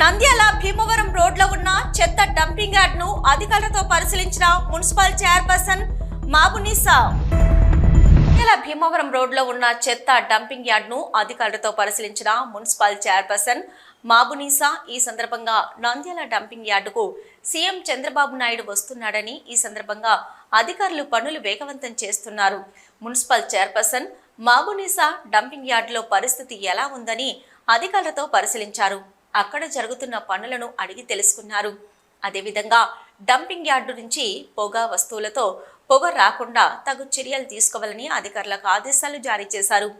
నంద్యాల భీమవరం రోడ్లో ఉన్న చెత్త డంపింగ్ యార్డ్ను అధికారులతో పరిశీలించిన మున్సిపల్ చైర్పర్సన్ మాబునిసా. నంద్యాల భీమవరం రోడ్లో ఉన్న చెత్త డంపింగ్ యార్డ్ను అధికారులతో పరిశీలించిన మున్సిపల్ చైర్పర్సన్ మాబునీసా. ఈ సందర్భంగా నంద్యాల డంపింగ్ యార్డుకు సీఎం చంద్రబాబు నాయుడు వస్తున్నాడని ఈ సందర్భంగా అధికారులు పనులు వేగవంతం చేస్తున్నారు. మున్సిపల్ చైర్పర్సన్ మాబునీసా డంపింగ్ యార్డులో పరిస్థితి ఎలా ఉందని అధికారులతో పరిశీలించారు. అక్కడ జరుగుతున్న పనులను అడిగి తెలుసుకున్నారు. అదేవిధంగా డంపింగ్ యార్డు నుంచి పొగ వస్తువులతో పొగ రాకుండా తగు చర్యలు తీసుకోవాలని అధికారులకు ఆదేశాలు జారీ చేశారు.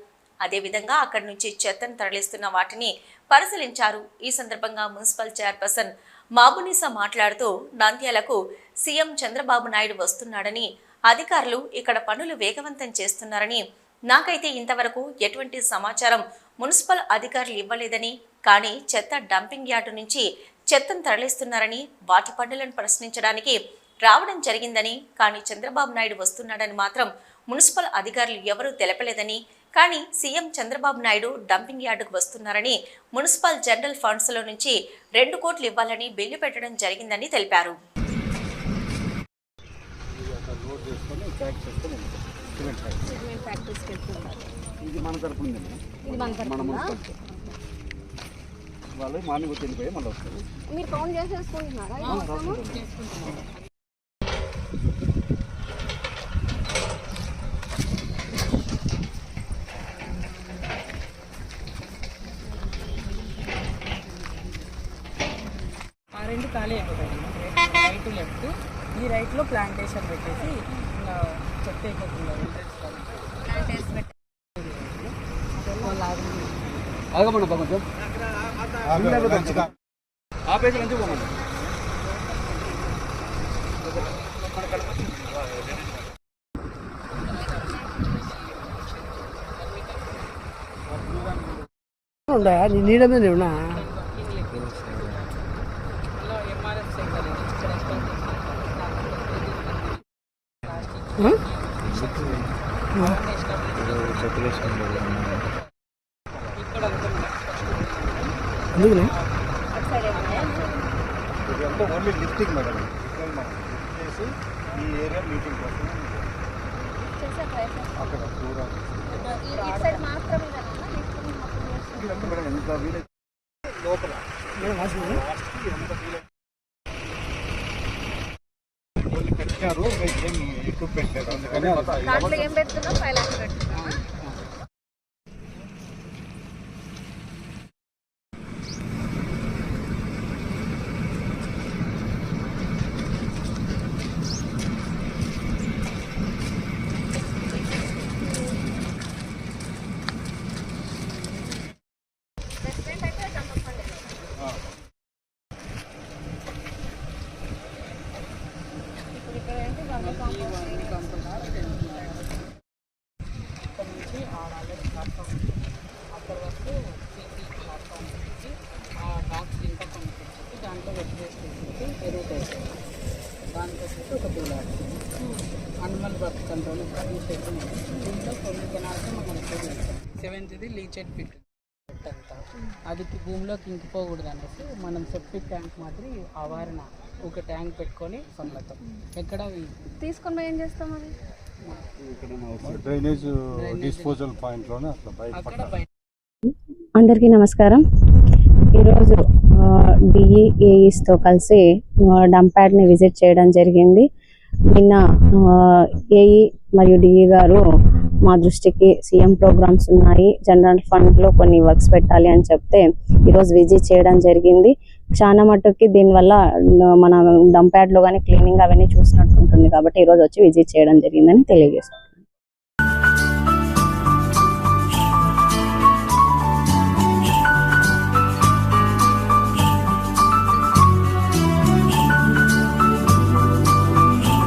అదేవిధంగా అక్కడి నుంచి చెత్తను తరలిస్తున్న వాటిని పరిశీలించారు. ఈ సందర్భంగా మున్సిపల్ చైర్పర్సన్ మాబునిసా మాట్లాడుతూ నంద్యాలకు సీఎం చంద్రబాబు నాయుడు వస్తున్నాడని అధికారులు ఇక్కడ పనులు వేగవంతం చేస్తున్నారని నాకైతే ఇంతవరకు ఎటువంటి సమాచారం మున్సిపల్ అధికారులు ఇవ్వలేదని కానీ చెత్త డంపింగ్ యార్డు నుంచి చెత్తను తరలిస్తున్నారని వాటి పనులను ప్రశ్నించడానికి రావడం జరిగిందని కానీ చంద్రబాబు నాయుడు వస్తున్నాడని మాత్రం మున్సిపల్ అధికారులు ఎవరూ తెలపలేదని కానీ సీఎం చంద్రబాబు నాయుడు డంపింగ్ యార్డుకు వస్తున్నారని మున్సిపల్ జనరల్ ఫండ్స్లో నుంచి రెండు కోట్లు ఇవ్వాలని బిల్లు పెట్టడం జరిగిందని తెలిపారు. ఇది మన తరపు ఇది మన వాళ్ళు మార్నింగ్ వచ్చి వెళ్ళిపోయి మళ్ళీ వస్తారు. మీరు కౌంట్ చేసేసుకుంటున్నారా? రెండు ఖాళీ అయిపోతాయి రైట్ లెఫ్ట్ ఈ రైట్లో ప్లాంటేషన్ పెట్టేసి ఇంకా చెత్త అయిపోతుంది. కొంచెం ఆపేసి నుంచి పోమన్నా ఉందా నీ నీడ మీద ఉన్నా ఎంఆర్ఎఫ్ సెంటర్ ఇక్కడ అంతా ఏమన్నా? ఇదంతా ఓన్లీ లిఫ్టింగ్ మేడం చేసి ఈ ఏరియా మీటింగ్ కోసం. అక్కడ దూరం. మేడం ఎంత వీలైతే లోపల పెట్టారు ఎక్విప్మెంట్ అందుకని అనిమల్ బర్త్ కంట్రోల్ దీంట్లో కొన్ని కెనాల్స్ మనం సెవెంత్ది లీచెడ్ పిట్ అంతా అది భూమిలోకి ఇంకిపోకూడదు అనేసి మనం సెప్టిక్ ట్యాంక్ మాదిరి ఆవరణ ఒక ట్యాంక్ పెట్టుకొని సొల్లతో ఎక్కడ తీసుకొని పోయి ఏం చేస్తాం అది డ్రైనేజ్ డిస్పోజల్ పాయింట్లోనే అట్లా బయట అక్కడ బయట. అందరికీ నమస్కారం. ఈరోజు డిఈఏఈస్తో కలిసి డంప్ ప్యాడ్ని విజిట్ చేయడం జరిగింది. నిన్న ఏఈ మరియు డిఈ గారు మా దృష్టికి సీఎం ప్రోగ్రామ్స్ ఉన్నాయి. జనరల్ ఫండ్లో కొన్ని వర్క్స్ పెట్టాలి అని చెప్తే ఈరోజు విజిట్ చేయడం జరిగింది. చాలా మట్టుకి దీనివల్ల మన డంప్ ప్యాడ్లో కానీ క్లీనింగ్ అవన్నీ చూసినట్టు ఉంటుంది కాబట్టి ఈరోజు వచ్చి విజిట్ చేయడం జరిగిందని తెలియజేస్తాం